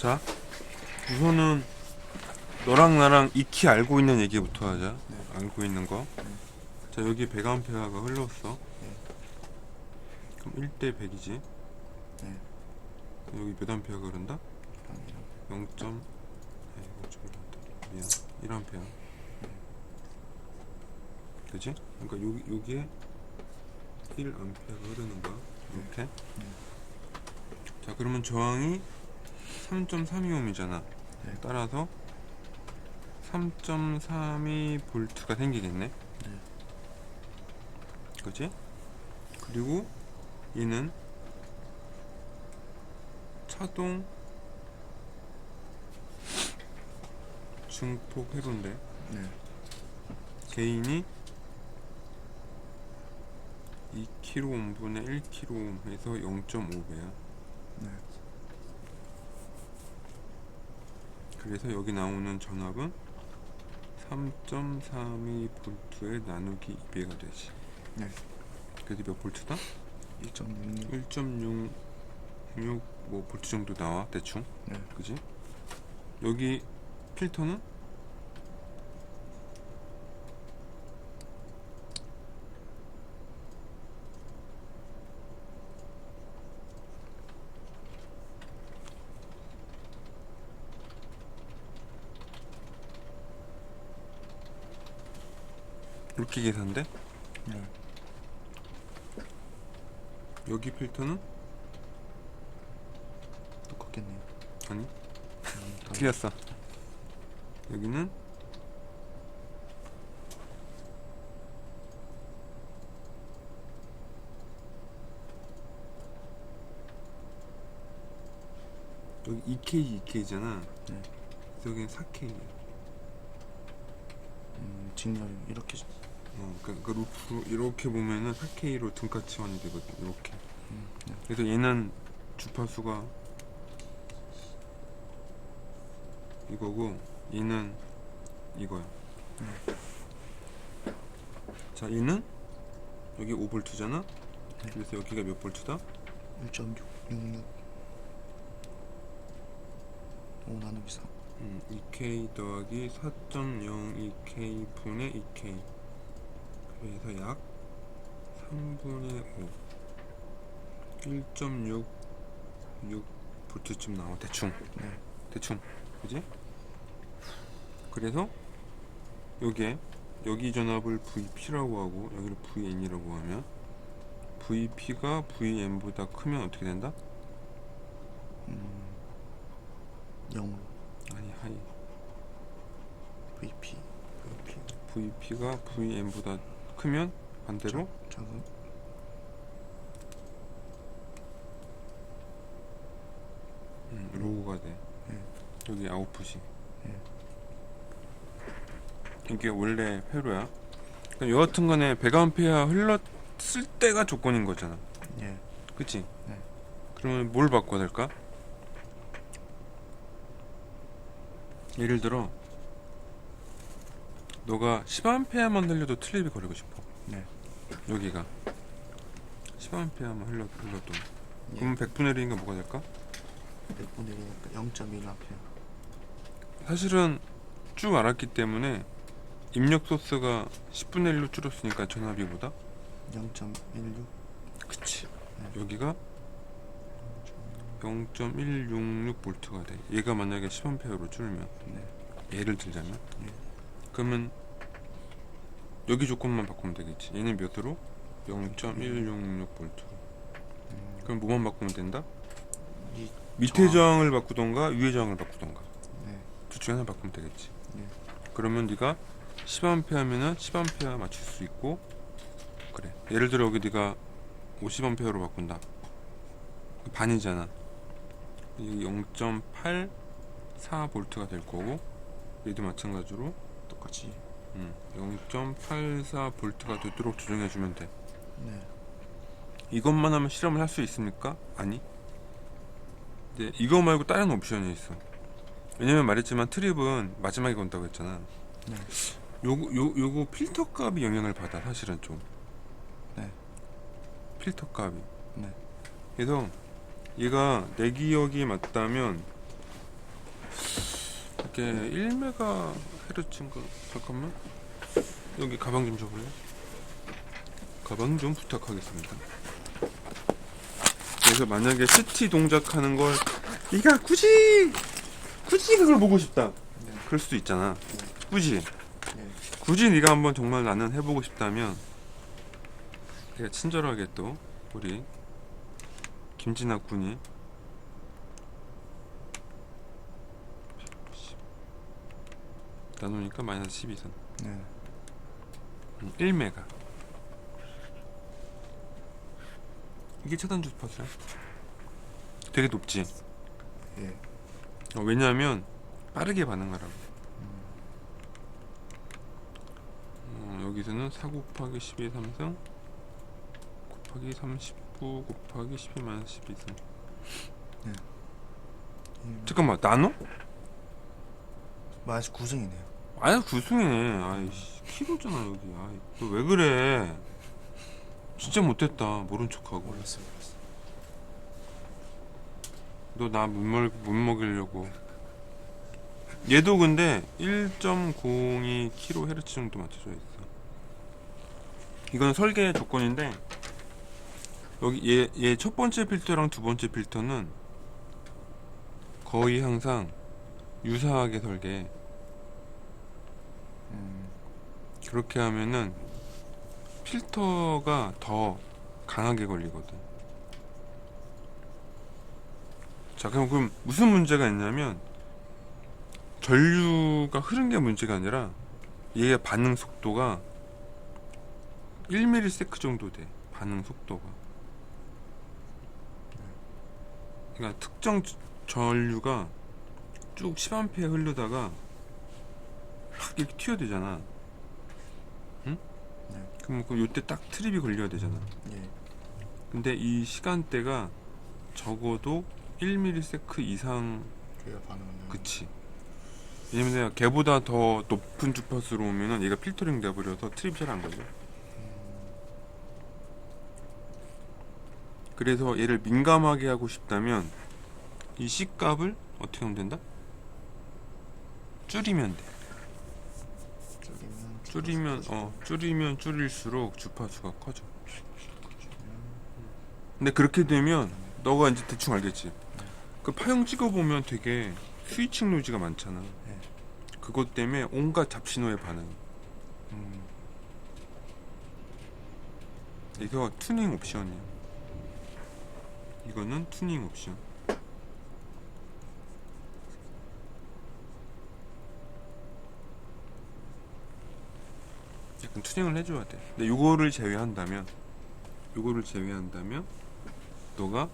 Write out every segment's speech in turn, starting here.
자, 우선은 너랑 나랑 익히 알고 있는 얘기부터 하자. 네. 알고 있는 거. 네. 자, 여기 100A가 흘렀어. 네. 그럼 1대 100이지. 네. 여기 몇 암페어가 흐른다? 아니라 0. 네, 이거 좀 이렇다. 미안. 1 암페어. 그지? 그러니까 여기 여기에 1 암페어가 흐르는 거야. 이렇게. 자, 그러면 저항이 3.32ohm이잖아. 네. 따라서 3.32 볼트가 생기겠네. 네. 그지? 그리고 얘는 차동 증폭 회로인데 네. 개인이 2kΩ분의 1kΩ에서 0.5배야. 네. 그래서 여기 나오는 전압은 3.32 볼트에 나누기 2배가 되지. 네. 그래서 몇 볼트다? 1.66 1.66뭐 볼트 정도 나와 대충. 네. 그지? 여기 필터는 이렇게 계산돼? 네. 여기 필터는 똑같겠네요. 아니 음, 더- 틀렸어. 여기는 여기 2K 2K잖아. 네. 여기는 4K야. 음, 직렬 이렇게 어, 그러니까 그 루프로 이렇게 보면은 4K로 등가 치환이 되거든. 이렇게. 그래서 얘는 주파수가 이거고 얘는 이거야. 자, 얘는 여기 5볼트잖아. 네. 그래서 여기가 몇 볼트다? 1.666 5 나누기 3 음, 2K 더하기 4.02K 분의 2K. 그래서 약 3분의 5. 1.66 볼트쯤 나와 대충. 네. 대충 그지? 그래서 여기에 여기 전압을 VP라고 하고 여기를 VN이라고 하면 VP가 VN보다 크면 어떻게 된다? 음, 0 아니 하이 VP VP VP가 VN보다 크면 반대로 작은 음, 로우가 돼 네. 여기 아웃풋이 네. 이게 원래 회로야 여하튼 간에 100A 흘렀을 때가 조건인 거잖아 예. 그치? 네. 그러면 뭘 바꿔야 될까? 예를 들어 너가 10A만 흘려도 트립이 거리고 싶어 네. 여기가 10A만 흘러, 흘러도 예. 그러면 100분의 1이니까 뭐가 될까? 100분의 1이니까 0.1A 사실은 쭉 알았기 때문에 입력 소스가 10분의 1로 줄었으니까 전압이보다 0.16 그치 네. 여기가 0.166V가 돼 얘가 만약에 10A로 줄면 네. 예를 들자면 예. 그러면 여기 조건만 바꾸면 되겠지 얘는 몇으로? 0.166V 음, 그럼 뭐만 바꾸면 된다? 이 밑에 저항. 저항 을 바꾸던가 위에 저항을 바꾸던가 네. 둘 중에 하나 바꾸면 되겠지 네. 그러면 네가 10A 하면은 10A 맞출 수 있고 그래 예를 들어 여기 네가 50A로 바꾼다 반이잖아 여기 0.84V가 될 거고 얘도 마찬가지로 똑같이 음, 0.84V가 되도록 조정해주면 돼 네. 이것만 하면 실험을 할 수 있습니까? 아니. 이제 이거 말고 다른 옵션이 있어. 왜냐면 말했지만 트립은 마지막에 건다고 했잖아. 네. 요거 요 요거 필터 값이 영향을 받아 사실은 좀. 네. 필터 값이. 네. 그래서 얘가 내 기억이 맞다면 이게 1메가 헤르츠인가? 잠깐만. 여기 가방 좀 줘볼래? 가방 좀 부탁하겠습니다. 그래서 만약에 스티 동작하는 걸 네가 굳이 굳이 그걸 보고 싶다. 네. 그럴 수도 있잖아. 굳이 예. 굳이 네가 한번 정말 나는 해보고 싶다면 내가 친절하게 또 우리 김진학 군이 나누니까 마이너스 12선 네. 1메가 이게 차단 주파수야 되게 높지 예. 어, 왜냐하면 빠르게 반응하라고 어, 여기서는 4 곱하기 12의 3승 곱하기 39 곱하기 12 마이너스 12승 이- 잠깐만 나눠? 마이너스 9승이네요. 아니 구승이네 아이씨 키로잖아 여기. 아이 너왜 그래? 진짜 못했다. 모른 척하고. 몰랐어요. 몰랐어요. 너나못못 먹이려고. 얘도 근데 1.02 kHz 정도 맞춰져 있어. 이건 설계 조건인데 여기 얘 첫 번째 필터랑 두 번째 필터는 거의 항상 유사하게 설계 음. 그렇게 하면은 필터가 더 강하게 걸리거든. 자, 그럼, 그럼 무슨 문제가 있냐면 전류가 흐른 게 문제가 아니라 얘의 반응 속도가 1ms 정도 돼. 반응 속도가. 그러니까 특정 저- 전류가 쭉 10A 흐르다가 확 이렇게 튀어되잖아. 그럼 그 요때 딱 트립이 걸려야 되잖아. 예. 근데 이 시간대가 적어도 1ms 이상 그래야 반응은. 그치. 왜냐면 내가 걔보다 더 높은 주파수로 오면은 얘가 필터링 돼버려서 트립 잘안 걸려. 그래서 얘를 민감하게 하고 싶다면 이 C 값을 어떻게 하면 된다? 줄이면 돼. 줄이면 줄이면 어 줄이면 줄일수록 주파수가 커져. 근데 그렇게 되면 너가 이제 대충 알겠지. 그 파형 찍어 보면 되게 스위칭 노이즈가 많잖아. 네. 그것 때문에 온갖 잡신호의 반응. 음. 이거 튜닝 옵션이야. 이거는 튜닝 옵션. 약간 튜닝을 해줘야 돼. 근데 요거를 제외한다면, 요거를 제외한다면, 너가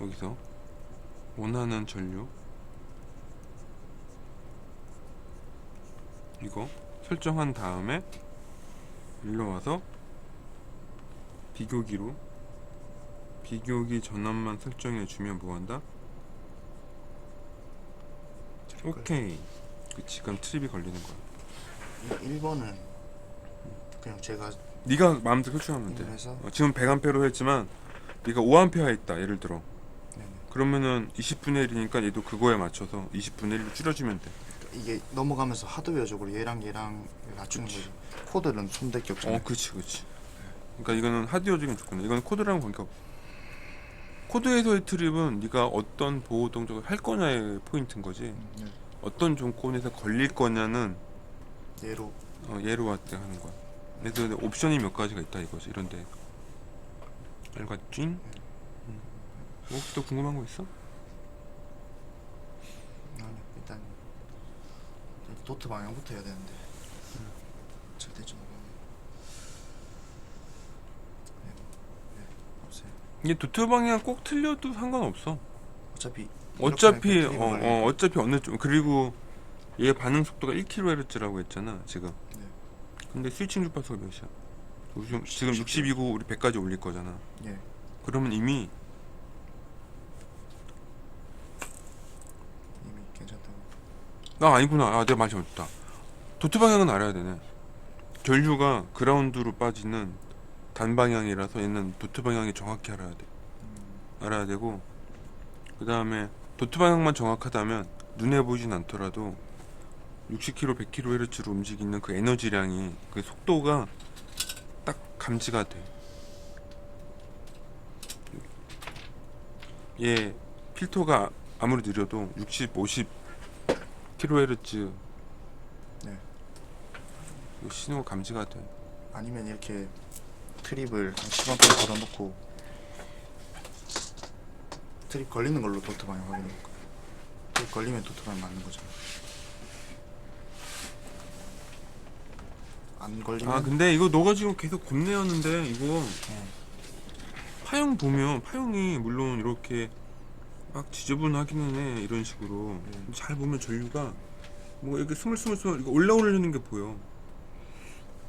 여기서 원하는 전류 이거 설정한 다음에 일로 와서 비교기로 비교기 전압만 설정해 주면 뭐한다? 오케이 그치 그럼 트립이 걸리는 거야 1번은 그냥 제가 네가 마음대로 설정하면 돼 해서 어, 지금 100A로 했지만 네가 5A 있다 예를 들어 네네. 그러면은 20분의 1이니까 얘도 그거에 맞춰서 20분의 1로 줄여주면 돼 이게 넘어가면서 하드웨어적으로 얘랑 얘랑 낮추는 거지. 코드는 손댈 게 없잖아요. 어, 그렇지, 그렇지. 그러니까 이거는 하드웨어적인 조건이야. 이거는 코드랑 관계 없어. 코드에서의 트립은 네가 어떤 보호 동작을 할 거냐의 포인트인 거지. 음, 네. 어떤 조건에서 걸릴 거냐는 얘로 어, 얘로 왔때 하는 거야. 그래서 옵션이 몇 가지가 있다 이거지. 이런데 알겠지? 음. 혹시 또 궁금한 거 있어? 아니 일단 도트 방향부터 해야 되는데 절대적 네, 네, 없어요. 이게 도트 방향 꼭 틀려도 상관없어. 어차피 어차피 어, 어 어차피 어느 쪽 그리고 얘 반응 속도가 1kHz라고 했잖아 지금. 네. 근데 스위칭 주파수가 몇이야? 요즘 지금 62고 우리 100까지 올릴 거잖아. 예. 그러면 이미 이미 괜찮다고. 나 아니구나. 아 내가 말이 잘못했다. 도트 방향은 알아야 되네. 전류가 그라운드로 빠지는 단 방향이라서 얘는 도트 방향이 정확히 알아야 돼. 음, 알아야 되고 그 다음에 도트 방향만 정확하다면 눈에 보이진 않더라도 60km, 100kHz로 움직이는 그 에너지량이 그 속도가 딱 감지가 돼. 얘 필터가 아무리 느려도 60, 50kHz 네. 신호 감지가 돼. 아니면 이렇게 트립을 한 10A 걸어놓고 트립 걸리는 걸로 도트방에 확인해 볼까 트립 걸리면 도트방에 맞는 거잖아 안 걸리면 아 근데 이거 너가 지금 계속 겁내었는데 이거. 네. 파형 보면 파형이 물론 이렇게 막 지저분하기는 해 이런 식으로. 네. 잘 보면 전류가 뭐 이렇게 스물스물스물 이거 올라오려는 게 보여.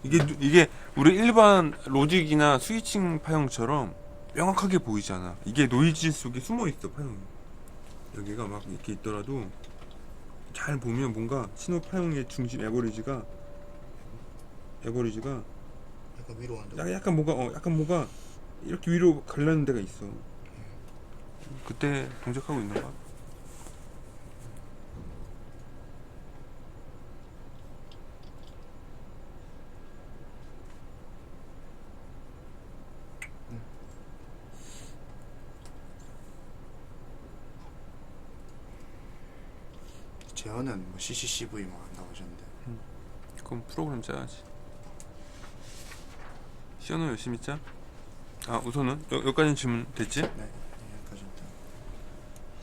이게 누- 이게 우리 일반 로직이나 스위칭 파형처럼 명확하게 보이잖아. 이게 노이즈 속에 숨어 있어 파형이. 여기가 막 이렇게 있더라도 잘 보면 뭔가 신호 파형의 중심 에버리지가 에버리지가 약간 위로 간다 약간, 약간 뭐가 어 약간 뭐가 이렇게 위로 갈라는 데가 있어. 그때 동작하고 있는 거야. 제어는 뭐 CCCV 뭐 한다고 하셨는데 그럼 프로그램 짜야지. 시연호 열심히 짜. 아 우선은 여, 여기까지 질문 됐지? 네